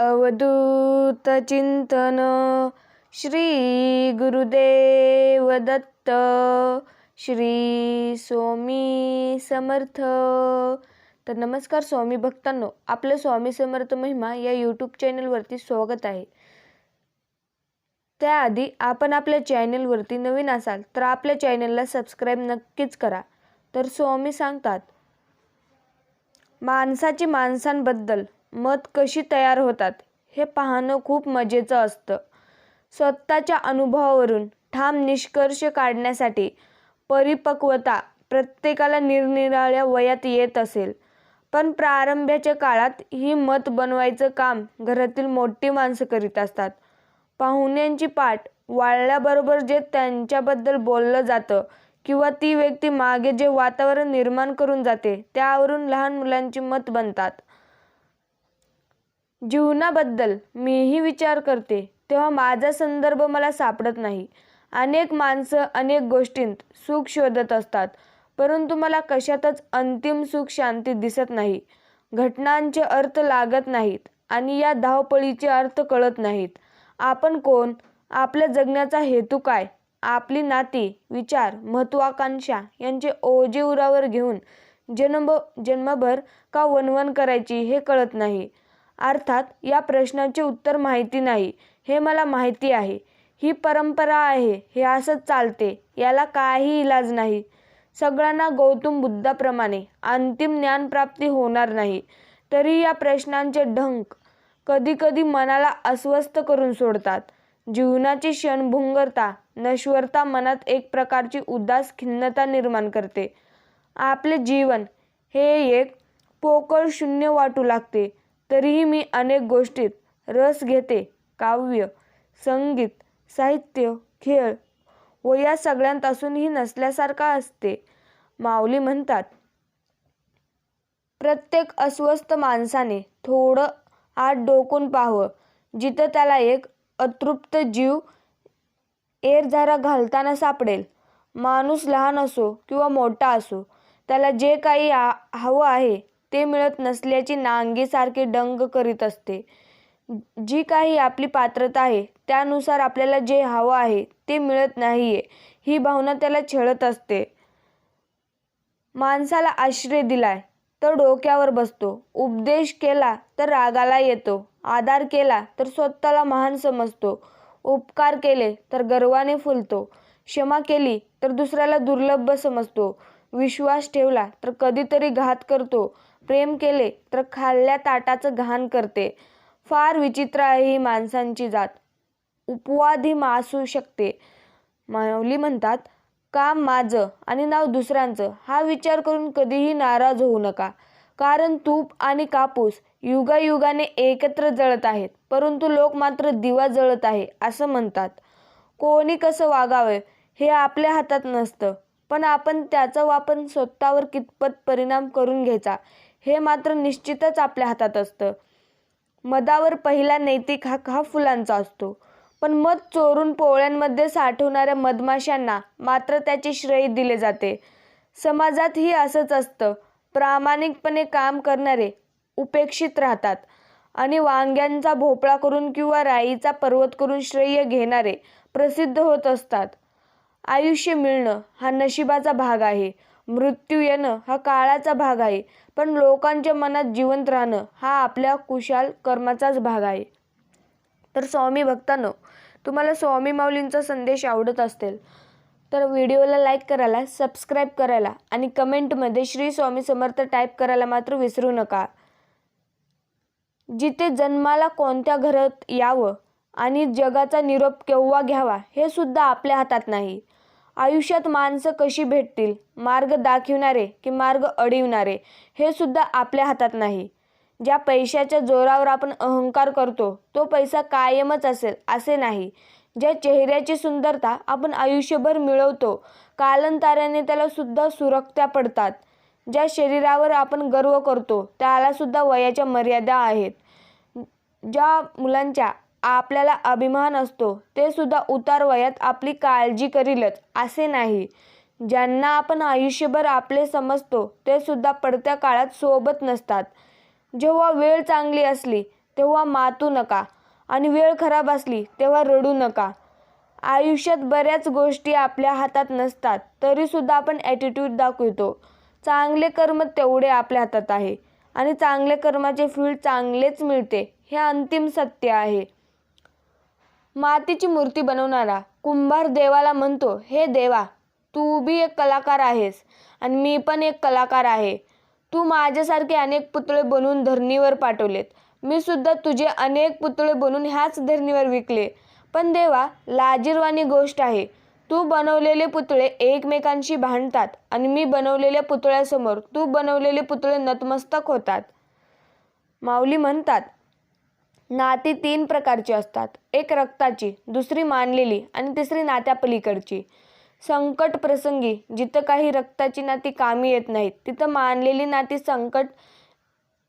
अवधूत चिंतन श्री गुरुदेव दत्त श्री स्वामी समर्थ. तर नमस्कार स्वामी भक्तांनो आपलं स्वामी समर्थ महिमा या यूट्यूब चॅनलवरती स्वागत आहे. त्याआधी आपण आपल्या चॅनलवरती नवीन असाल तर आपल्या चॅनलला सबस्क्राईब नक्कीच करा. तर स्वामी सांगतात माणसाची माणसांबद्दल मत कशी तयार होतात हे पाहणं खूप मजेचं असतं. स्वतःच्या अनुभवावरून ठाम निष्कर्ष काढण्यासाठी परिपक्वता प्रत्येकाला निरनिराळ्या वयात येत असेल. पण प्रारंभाच्या काळात ही मत बनवायचं काम घरातील मोठी माणसं करीत असतात. पाहुण्यांची पाठ वाळल्याबरोबर जे त्यांच्याबद्दल बोललं जातं किंवा ती व्यक्ती मागे जे वातावरण निर्माण करून जाते त्यावरून लहान मुलांची मत बनतात. जीवनाबद्दल मीही विचार करते तेव्हा माझा संदर्भ मला सापडत नाही. अनेक माणसं अनेक गोष्टींत सुख शोधत असतात परंतु मला कशातच अंतिम सुख शांती दिसत नाही. घटनांचे अर्थ लागत नाहीत आणि या धावपळीचे अर्थ कळत नाहीत. आपण कोण? आपल्या जगण्याचा हेतू काय? आपली नाती विचार महत्वाकांक्षा यांचे ओझे उरावर घेऊन जन्म जन्मभर का वनवन करायची हे कळत नाही. अर्थात या प्रश्नाचे उत्तर माहिती नाही. हे मला माहिती आहे. ही परंपरा आहे. हे असंच चालते. याला काही इलाज नाही. सगळ्यांना गौतम बुद्धाप्रमाणे अंतिम ज्ञानप्राप्ती होणार नाही. तरी या प्रश्नांचे ढंक कधीकधी मनाला अस्वस्थ करून सोडतात. जीवनाची क्षणभुंगरता नश्वरता मनात एक प्रकारची उदास खिन्नता निर्माण करते. आपले जीवन हे एक पोकळ शून्य वाटू लागते. तरीही मी अनेक गोष्टीत रस घेते. काव्य संगीत साहित्य खेळ व या सगळ्यांत असूनही नसल्यासारखा असते. माऊली म्हणतात प्रत्येक अस्वस्थ माणसाने थोडं आत डोकून पाहावं. जिथं त्याला एक अतृप्त जीव एरझारा घालताना सापडेल. माणूस लहान असो किंवा मोठा असो त्याला जे काही आ हवं आहे ते मिळत नसल्याची नांगेसारखे डंग करीत असते. जी काही आपली पात्रता आहे त्यानुसार आपल्याला जे हवं आहे ते मिळत नाहीये. ही भावना त्याला छळत असते. माणसाला आश्रय दिलाय तर डोक्यावर बसतो. उपदेश केला तर रागाला येतो. आधार केला तर स्वतःला महान समजतो. उपकार केले तर गर्वाने फुलतो. क्षमा केली तर दुसऱ्याला दुर्लभ समजतो. विश्वास ठेवला तर कधीतरी घात करतो. प्रेम केले तर खाल्ल्या ताटाचं घाण करते. फार विचित्र आहे ही माणसांची जात. उपवादी मासू शकते. माऊली म्हणतात काम माझं आणि नाव दुसऱ्यांचं. हा विचार करून कधीही नाराज होऊ नका. कारण तूप आणि कापूस युगायुगाने एकत्र जळत आहेत. परंतु लोक मात्र दिवा जळत आहे असं म्हणतात. कोणी कसं वागावं हे आपल्या हातात नसतं. पण आपण त्याचा वापर स्वतःवर कितपत परिणाम करून घ्यायचा हे मात्र निश्चितच आपल्या हातात असतं. मधावर पहिला नैतिक हक्क हा फुलांचा असतो. पण मध चोरून पोळ्यांमध्ये साठवणाऱ्या मधमाशांना मात्र त्याचे श्रेय दिले जाते. समाजातही असंच असतं. प्रामाणिकपणे काम करणारे उपेक्षित राहतात आणि वांग्यांचा भोपळा करून किंवा राईचा पर्वत करून श्रेय घेणारे प्रसिद्ध होत असतात. आयुष्य मिळणं हा नशिबाचा भाग आहे. मृत्यू येणं हा काळाचा भाग आहे. पण लोकांच्या मनात जिवंत राहणं हा आपल्या कुशाल कर्माचाच भाग आहे. तर स्वामी भक्तांनो तुम्हाला स्वामी माऊलींचा संदेश आवडत असेल तर व्हिडिओला लाईक करायला सबस्क्राईब करायला आणि कमेंटमध्ये श्री स्वामी समर्थ टाईप करायला मात्र विसरू नका. जिथे जन्माला कोणत्या घरात यावं आणि जगाचा निरोप केव्हा घ्यावा हे सुद्धा आपल्या हातात नाही. आयुष्यात माणसं कशी भेटतील? मार्ग दाखविणारे की मार्ग अडविणारे? हे सुद्धा आपल्या हातात नाही. ज्या पैशाच्या जोरावर आपण अहंकार करतो तो पैसा कायमच असेल असे नाही. ज्या चेहऱ्याची सुंदरता आपण आयुष्यभर मिळवतो कालांतराने त्याला सुद्धा सुरक्त्या पडतात. ज्या शरीरावर आपण गर्व करतो त्याला सुद्धा वयाच्या मर्यादा आहेत. ज्या मुलांच्या आपल्याला अभिमान असतो ते सुद्धा उतार वयात आपली काळजी करीलच असे नाही. ज्यांना आपण आयुष्यभर आपले समजतो ते सुद्धा पडत्या काळात सोबत नसतात. जेव्हा वेळ चांगली असली तेव्हा मातू नका आणि वेळ खराब असली तेव्हा रडू नका. आयुष्यात बऱ्याच गोष्टी आपल्या हातात नसतात तरीसुद्धा आपण ॲटिट्यूड दाखवतो. चांगले कर्म तेवढे आपल्या हातात आहे आणि चांगल्या कर्माचे फळ चांगलेच मिळते हे अंतिम सत्य आहे. मातीची मूर्ती बनवणारा कुंभार देवाला म्हणतो हे देवा तू बी एक कलाकार आहेस आणि मी पण एक कलाकार आहे. तू माझ्यासारखे अनेक पुतळे बनवून धरणीवर पाठवलेत. मी सुद्धा तुझे अनेक पुतळे बनवून ह्याच धरणीवर विकले. पण देवा लाजीरवाणी गोष्ट आहे. तू बनवलेले पुतळे एकमेकांशी भांडतात आणि मी बनवलेल्या पुतळ्यासमोर तू बनवलेले पुतळे नतमस्तक होतात. माऊली म्हणतात नाती तीन प्रकारची असतात. एक रक्ताची दुसरी मानलेली आणि तिसरी नात्यापलीकडची. संकट प्रसंगी जिथं काही रक्ताची नाती कामी येत नाहीत तिथं मानलेली नाती संकट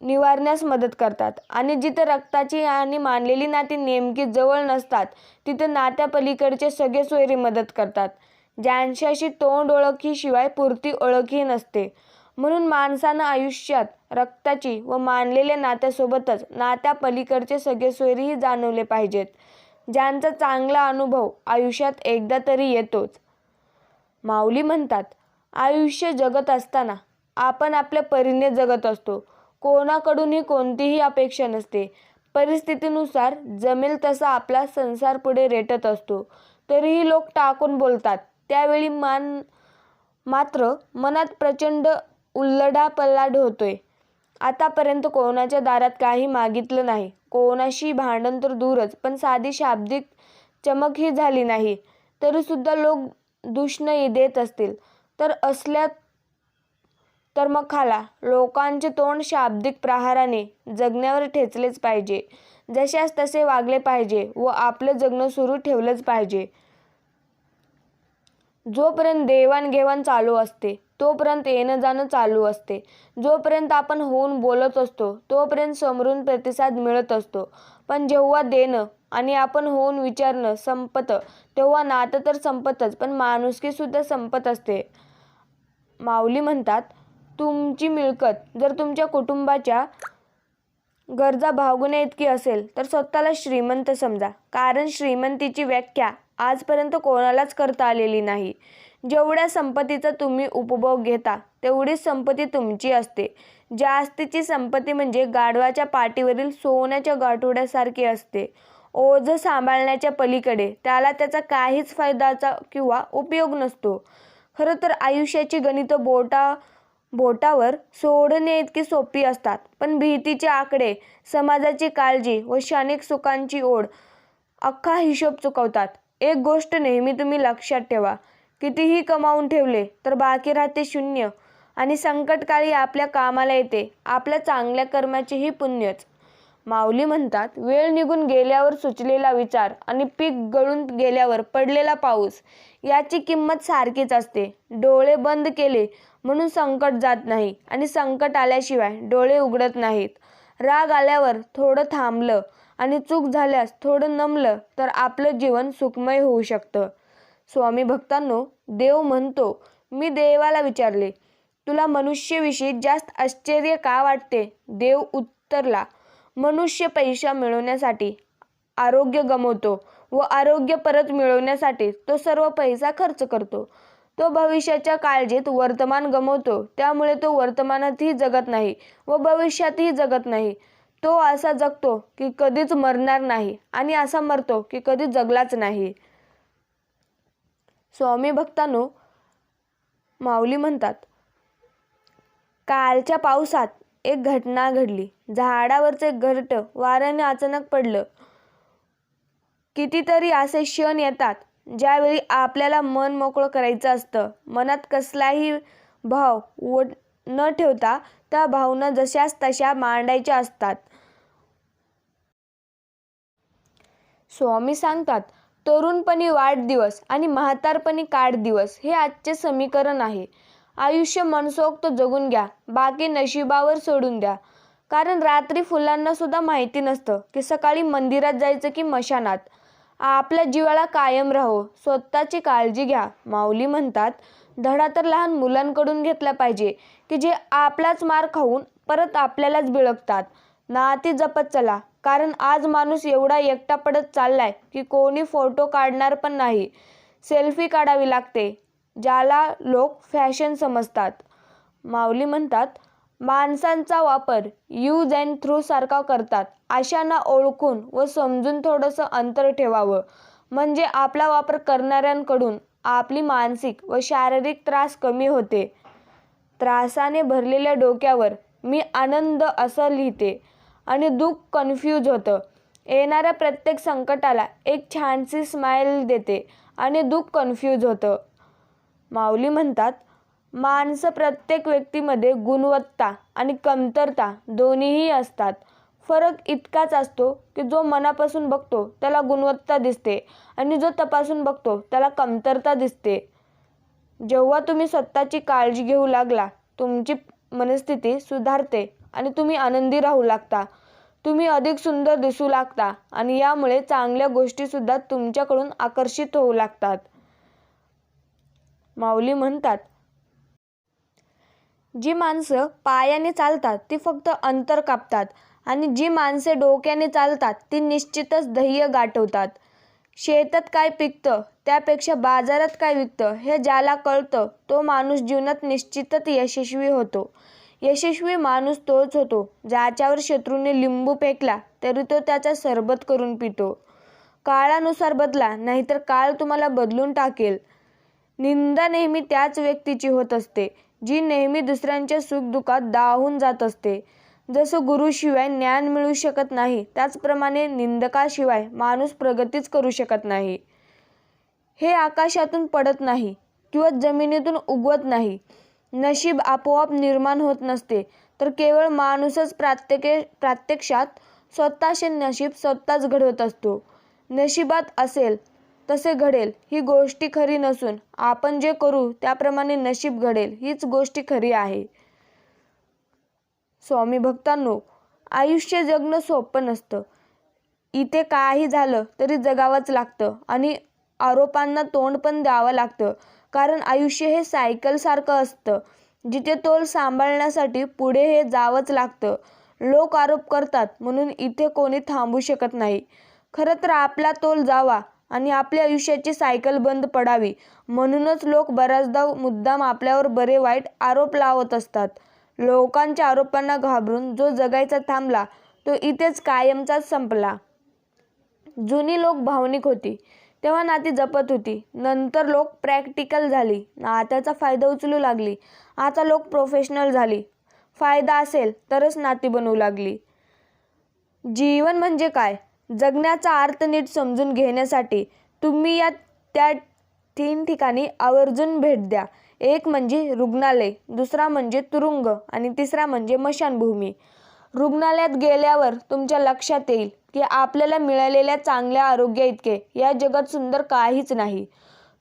निवारण्यास मदत करतात. आणि जिथं रक्ताची आणि मानलेली नाती नेमकी जवळ नसतात तिथं नात्यापलीकडचे सगळे सोयरे मदत करतात. ज्यांच्याशी तोंड ओळखीशिवाय पुरती ओळखही नसते. म्हणून माणसानं आयुष्यात रक्ताची व मानलेल्या नात्यासोबतच नात्यापलीकडचे सगळे सोयरीही जाणवले पाहिजेत. ज्यांचा चांगला अनुभव आयुष्यात एकदा तरी येतोच. माऊली म्हणतात आयुष्य जगत असताना आपण आपल्या परीने जगत असतो. कोणाकडूनही कोणतीही अपेक्षा नसते. परिस्थितीनुसार जमेल तसा आपला संसार पुढे रेटत असतो. तरीही लोक टाकून बोलतात. त्यावेळी मान मात्र मनात प्रचंड उल्लडापल्लाड होतोय. आतापर्यंत कोणाच्या दारात काही मागितलं नाही. कोणाशी भांडण तर दूरच पण साधी शाब्दिक चमकही झाली नाही. तरीसुद्धा लोक दुष्णही देत असतील. तर असल्या तर मग खाला. लोकांचे तोंड शाब्दिक प्रहाराने जगण्यावर ठेचलेच पाहिजे. जशास तसे वागले पाहिजे व आपलं जगणं सुरू ठेवलंच पाहिजे. जोपर्यंत देवाणघेवाण चालू असते तोपर्यंत येणं जाणं चालू असते. जोपर्यंत आपण होऊन बोलत असतो तोपर्यंत समोरून प्रतिसाद मिळत असतो. पण जेव्हा देणं आणि आपण होऊन विचारणं संपतं तेव्हा नातं तर संपतच पण माणुसकीसुद्धा संपत असते. माऊली म्हणतात तुमची मिळकत जर तुमच्या कुटुंबाच्या गरजा भागवण्या इतकी असेल तर स्वतःला श्रीमंत समजा. कारण श्रीमंतीची व्याख्या आजपर्यंत कोणालाच करता आलेली नाही. जेवढ्या संपत्तीचा तुम्ही उपभोग घेता तेवढीच संपत्ती तुमची असते. जास्तीची संपत्ती म्हणजे गाढवाच्या पाठीवरील सोन्याच्या गाठोड्यासारखी असते. ओझं सांभाळण्याच्या पलीकडे त्याला त्याचा काहीच फायदाचा किंवा उपयोग नसतो. खरं तर आयुष्याची गणितं बोटा बोटावर सोडणे इतकी सोपी असतात पण भीतीचे आकडे समाजाची काळजी व क्षणिक सुखांची ओढ अख्खा हिशोब चुकवतात. एक गोष्ट नेहमी तुम्ही लक्षात ठेवा. कितीही कमावून ठेवले तर बाकी राहते शून्य. आणि संकटकाळी आपल्या कामाला येते आपल्या चांगल्या कर्माचेही पुण्यच. माऊली म्हणतात वेळ निघून गेल्यावर सुचलेला विचार आणि पीक गळून गेल्यावर पडलेला पाऊस याची किंमत सारखीच असते. डोळे बंद केले म्हणून संकट जात नाही आणि संकट आल्याशिवाय डोळे उघडत नाहीत. राग आल्यावर थोडं थांबलं आणि चूक झाल्यास थोडं नमलं तर आपलं जीवन सुखमय होऊ शकतं. स्वामी भक्तांनो देव म्हणतो मी देवाला विचारले तुला मनुष्यविषयी जास्त आश्चर्य का वाटते? देव उत्तरला मनुष्य पैसा मिळवण्यासाठी आरोग्य गमवतो व आरोग्य परत मिळवण्यासाठी तो सर्व पैसा खर्च करतो. तो भविष्याच्या काळजीत वर्तमान गमवतो त्यामुळे तो वर्तमानातही जगत नाही व भविष्यातही जगत नाही. तो असा जगतो की कधीच मरणार नाही आणि असा मरतो की कधी जगलाच नाही. स्वामी भक्तांनो माऊली म्हणतात कालच्या पावसात एक घटना घडली. झाडावरचे घरट वाऱ्याने अचानक पडलं. कितीतरी असे क्षण येतात ज्यावेळी आपल्याला मन मोकळं करायचं असतं. मनात कसलाही भाव व न ठेवता त्या भावना जशाच तशा मांडायच्या असतात. स्वामी सांगतात तरुणपणी वाढदिवस आणि म्हातारपणी काढदिवस हे आजचे समीकरण आहे. आयुष्य मनसोक्त जगून घ्या बाकी नशिबावर सोडून द्या. कारण रात्री फुलांना सुद्धा माहिती नसतं की सकाळी मंदिरात जायचं की मशानात. आपल्या जीवाला कायम राहो स्वतःची काळजी घ्या. माऊली म्हणतात धडा तर लहान मुलांकडून घेतला पाहिजे की जे आपलाच मार खाऊन परत आपल्यालाच बिळकतात नाती जपत चला. कारण आज माणूस एवढा एकटा पडत चाललाय की कोणी फोटो काढणार पण नाही. सेल्फी काढावी लागते ज्याला लोक फॅशन समजतात. माऊली म्हणतात माणसांचा वापर यूज अँड थ्रू सारखा करतात. अशांना ओळखून व समजून थोडंसं अंतर ठेवावं. म्हणजे आपला वापर करणाऱ्यांकडून आपली मानसिक व शारीरिक त्रास कमी होते. त्रासाने भरलेल्या डोक्यावर मी आनंद असं लिहिते. आणि दुःख कन्फ्यूज होतं. येणाऱ्या प्रत्येक संकटाला एक छानशी स्माईल देते आणि दुःख कन्फ्यूज होतं. माऊली म्हणतात माणसं प्रत्येक व्यक्तीमध्ये गुणवत्ता आणि कमतरता दोन्हीही असतात. फरक इतकाच असतो की जो मनापासून बघतो त्याला गुणवत्ता दिसते आणि जो तपासून बघतो त्याला कमतरता दिसते. जेव्हा तुम्ही स्वतःची काळजी घेऊ लागला तुमची मनस्थिती सुधारते आणि तुम्ही आनंदी राहू लागता. तुम्ही अधिक सुंदर दिसू लागता आणि यामुळे चांगल्या गोष्टीसुद्धा तुमच्याकडून आकर्षित होऊ लागतात. माऊली म्हणतात जी माणसं पायाने चालतात ती फक्त अंतर कापतात आणि जी माणसे डोक्याने चालतात ती निश्चितच ध्येय गाठवतात. शेतात काय पिकतं त्यापेक्षा बाजारात काय विकतं हे ज्याला कळतं तो माणूस जीवनात निश्चितच यशस्वी होतो. यशस्वी माणूस तोच होतो ज्याच्यावर शत्रूने लिंबू फेकला तरी तो त्याचा सरबत करून पितो. काळानुसार बदला नाहीतर काळ तुम्हाला बदलून टाकेल. निंदा नेहमी त्याच व्यक्तीची होत असते जी नेहमी दुसऱ्यांच्या सुखदुःखात दाहून जात असते. जसं गुरुशिवाय ज्ञान मिळू शकत नाही त्याचप्रमाणे निंदकाशिवाय माणूस प्रगतीच करू शकत नाही. हे आकाशातून पडत नाही किंवा जमिनीतून उगवत नाही. नशीब आपोआप निर्माण होत नसते. तर केवळ माणूसच प्रात्यके प्रात्यक्षात स्वतःचे नशीब स्वतःच घडवत असतो. नशिबात असेल तसे घडेल ही गोष्टी खरी नसून आपण जे करू त्याप्रमाणे नशीब घडेल हीच गोष्टी खरी आहे. स्वामी भक्तांनो आयुष्य जगणं सोपं नसतं. इथे काही झालं तरी जगावंच लागतं आणि आरोपांना तोंड पण द्यावं लागतं. कारण आयुष्य हे सायकलसारखं असतं. जिथे तोल सांभाळण्यासाठी पुढे हे जावंच लागतं. लोक आरोप करतात म्हणून इथे कोणी थांबू शकत नाही. खरं तर आपला तोल जावा आणि आपल्या आयुष्याची सायकल बंद पडावी. म्हणूनच लोक बऱ्याचदा मुद्दाम आपल्यावर बरे वाईट आरोप लावत असतात. लोकांच्या आरोपांना घाबरून जो जगायचा थांबला तो इथेच कायमचाच संपला. जुनी लोक भावनिक होती. तेव्हा नाती जपत होती. नंतर लोक प्रॅक्टिकल झाली. नात्याचा फायदा उचलू लागली. आता लोक प्रोफेशनल झाली. फायदा असेल तरच नाती बनवू लागली. जीवन म्हणजे काय? जगण्याचा अर्थ नीट समजून घेण्यासाठी तुम्ही या त्या तीन ठिकाणी आवर्जून भेट द्या. एक म्हणजे रुग्णालय दुसरा म्हणजे तुरुंग आणि तिसरा म्हणजे मशानभूमी. रुग्णालयात गेल्यावर तुमच्या लक्षात येईल. की आपल्याला मिळालेल्या चांगल्या आरोग्या इतके. या जगात सुंदर काहीच नाही.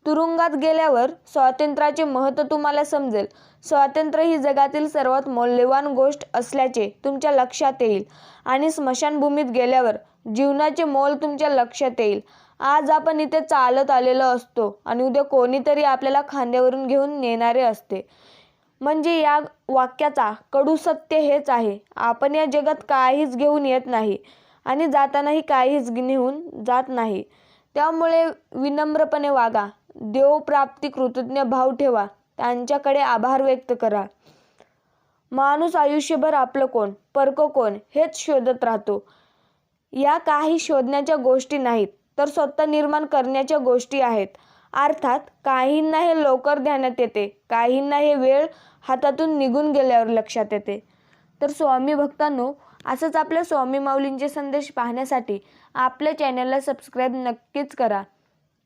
तुरुंगात गेल्यावर स्वातंत्र्याचे महत्त्व तुम्हाला समजेल. स्वातंत्र्य ही जगातील सर्वात मौल्यवान गोष्ट असल्याचे तुमच्या लक्षात येईल. आणि स्मशानभूमीत गेल्यावर जीवनाचे मोल तुमच्या लक्षात येईल. आज आपण इथे चालत आलेलो असतो आणि उद्या कोणीतरी आपल्याला खांद्यावरून घेऊन नेणारे असते. म्हणजे या वाक्याचा कडू सत्य हेच आहे. आपण या जगात काहीच घेऊन येत नाही. आणि जातानाही काहीच नेऊन जात नाही. त्यामुळे विनम्रपणे वागा. देवप्राप्ती कृतज्ञ भाव ठेवा. त्यांच्याकडे आभार व्यक्त करा. माणूस आयुष्यभर आपलं कोण? परक कोण? हेच शोधत राहतो. या काही शोधण्याच्या गोष्टी नाहीत तर स्वतः निर्माण करण्याच्या गोष्टी आहेत. अर्थात काहींना हे लवकर ध्यानात येते काहींना हे वेळ हातातून निघून गेल्यावर लक्षात येते. तर स्वामी भक्तांनो असंच आपल्या स्वामी माऊलींचे संदेश पाहण्यासाठी आपल्या चॅनलला सबस्क्राईब नक्कीच करा.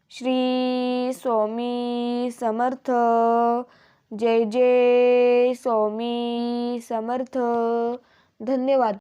श्री स्वामी समर्थ. जय जय स्वामी समर्थ. धन्यवाद.